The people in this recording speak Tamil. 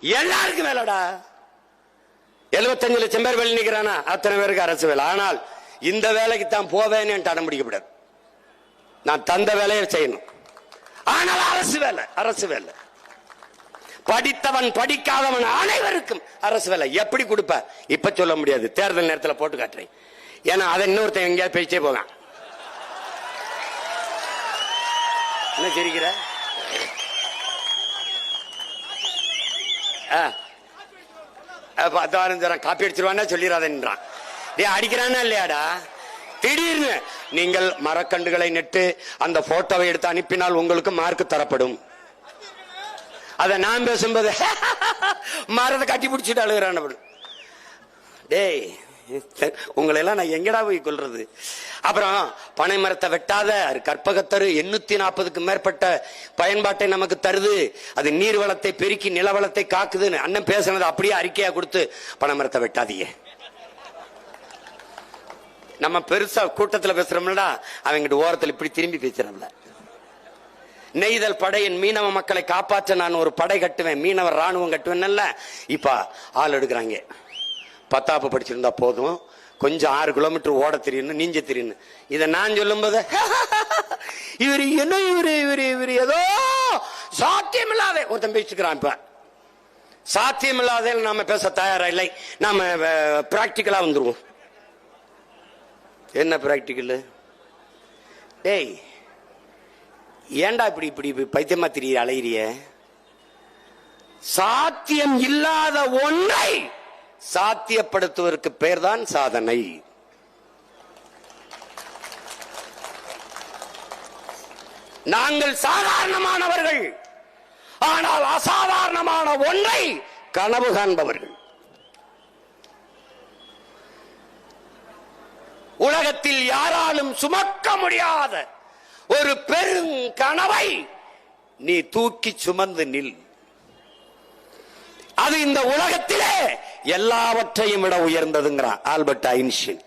எல்லாருக்கும் வேலைடா எழுபத்தஞ்சு லட்சம் பேர் வெளி நிக்கிறானா? அத்தனை பேருக்கு அரசு வேலை. ஆனால் இந்த வேலைக்கு தான் போவேன்னு என்கிட்ட அடம் பிடிக்கப்படாது. நான் தந்த வேலையை செய்யணும். ஆனால் அரசு வேலை அரசு வேலை. படித்தவன் படிக்காதவன் அனைவருக்கும் அரசு வேலை. எப்படி கொடுப்ப? இப்ப சொல்ல முடியாது. தேர்தல் நேரத்தில் போட்டு காட்டுறேன். ஏன்னா அதை இன்னொருத்தன் எங்கேயாவது பேச்சே போவான். என்ன சிரிக்கிற? ஆ. பத்தாயிரம் காப்பி அடிச்சிருவான்னா சொல்லிடாதேன்றான் டே அடிக்கிறானா இல்லையாடா? திடீர்னு. நீங்கள் மரக்கண்டுகளை நெட்டு அந்த போட்டோவை எடுத்து அனுப்பினால் உங்களுக்கு மார்க் தரப்படும். அத நான் பேசும்போது மரத்தை கட்டி பிடிச்சிட்டு அழுகிறான் டேய் உங்களெல்லாம் நான் எங்கடா போய் கொள்றது அப்புறம் பனை மரத்தை வெட்டாத கற்பகத்தரு எண்ணூத்தி நாற்பதுக்கு மேற்பட்ட பயன்பாட்டை நமக்கு தருது. அது நீர் வளத்தை பெருக்கி நிலவளத்தை காக்குதுன்னு அண்ணன் பேசுனது அப்படியே அறிக்கையா கொடுத்து பனை மரத்தை வெட்டாதீங்க. நம்ம பெருசா கூட்டத்துல பேசுறோம்லடா அவங்கிட்ட ஓரத்துல இப்படி திரும்பி பேசுறோம்ல நெய்தல் படையின் மீனவ மக்களை காப்பாற்ற நான் ஒரு படை கட்டுவேன். மீனவர் ராணுவம் கட்டுவேன். இப்ப ஆள் எடுக்கிறாங்க. பத்தாப்பு படிச்சிருந்தா போதும். கொஞ்சம் ஆறு கிலோமீட்டர் ஓட தெரியணும் நீஞ்ச தெரியணும் இதை நான் சொல்லும்போது இவர் என்ன இவரு இவரு இவரு ஏதோ சாத்தியமில்லாத ஒருத்தன் பேசிக்கிறான் இப்ப. சாத்தியமில்லாத நாம பேச தயாரா இல்லை. நாம பிராக்டிக்கலா வந்துருவோம். என்ன பிராக்டிக்கல் டேய் ஏண்டா இப்படி இப்படி பைத்தியமா தெரிய அலையிறிய? சாத்தியம் இல்லாத ஒன்றை சாத்தியப்படுத்துவதற்கு பெயர்தான் சாதனை. நாங்கள் சாதாரணமானவர்கள். ஆனால் அசாதாரணமான ஒன்றை கனவு காண்பவர்கள். உலகத்தில் யாராலும் சுமக்க முடியாத ஒரு பெரும் கனவை நீ தூக்கி சுமந்து நில். அது இந்த உலகத்திலே எல்லாவற்றையும் விட உயர்ந்ததுங்கிறான் ஆல்பர்ட் ஐன்ஸ்டீன்.